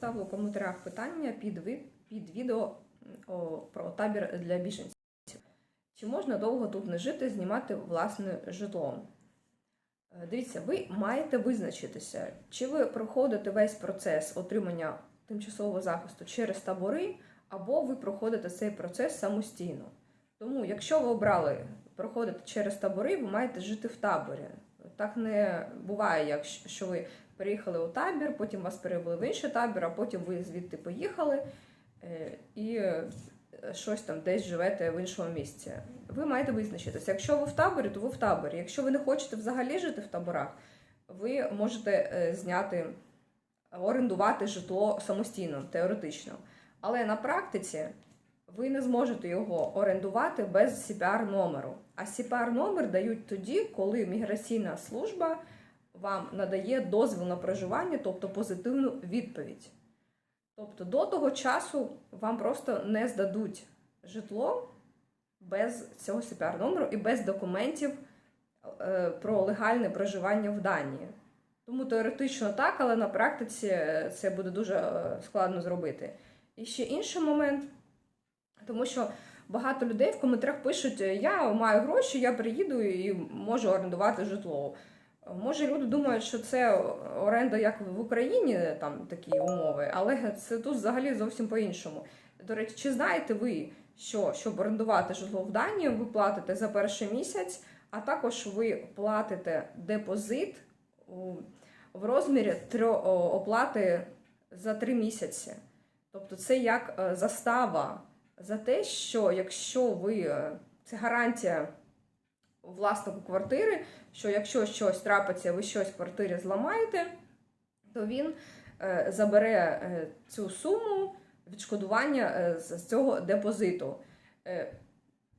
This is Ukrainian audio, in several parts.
поставили в коментарях питання під, під відео про табір для біженців. Чи можна довго тут не жити, знімати власне житло? Е, Дивіться, ви маєте визначитися, чи ви проходите весь процес отримання тимчасового захисту через табори, або ви проходите цей процес самостійно. Тому, якщо ви обрали проходити через табори, ви маєте жити в таборі. Так не буває, якщо ви приїхали у табір, потім вас перевели в інший табір, а потім ви звідти поїхали е, і е, щось там десь живете в іншому місці. Ви маєте визначитися. Якщо ви в таборі, то ви в таборі. Якщо ви не хочете взагалі жити в таборах, ви можете е, зняти, орендувати житло самостійно, теоретично. Але на практиці ви не зможете його орендувати без cpr номеру. А cpr номер дають тоді, коли міграційна служба вам надає дозвіл на проживання, тобто позитивну відповідь. Тобто до того часу вам просто не здадуть житло без цього cpr номеру і без документів е, про легальне проживання в Данії. Тому теоретично так, але на практиці е, це буде дуже е, складно зробити. І ще інший момент, тому що багато людей в коментарях пишуть: я маю гроші, я приїду і можу орендувати житло. Може, люди думають, що це оренда як в Україні, там такі умови, але це тут взагалі зовсім по-іншому. До речі, чи знаєте ви, що щоб орендувати житло в Данії, ви платите за перший місяць, а також ви платите депозит в розмірі оплати за три місяці. Тобто це як е, застава за те, що якщо ви е, це гарантія власнику квартири, що якщо щось трапиться, ви щось в квартирі зламаєте, то він е, забере е, цю суму відшкодування з цього депозиту.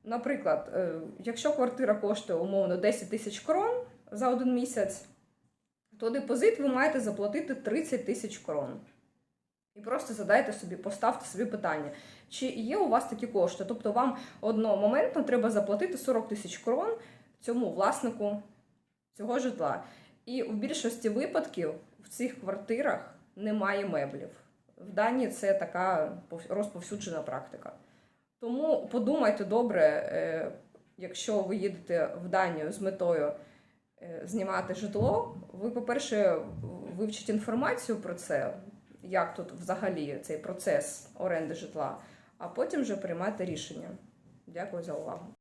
Наприклад, якщо квартира коштує умовно 10 тисяч крон за один місяць, то депозит ви маєте заплатити 30 тисяч крон. І просто задайте собі, поставте собі питання, чи є у вас такі кошти? Тобто вам одномоментно треба заплатити 40 тисяч крон цьому власнику цього житла. І в більшості випадків в цих квартирах немає меблів. В Данії це така пов- розповсюджена практика. Тому подумайте добре, е, якщо ви їдете в Данію з метою е, знімати житло, ви, по-перше, вивчіть інформацію про це, як тут взагалі цей процес оренди житла, а потім вже приймати рішення. Дякую за увагу.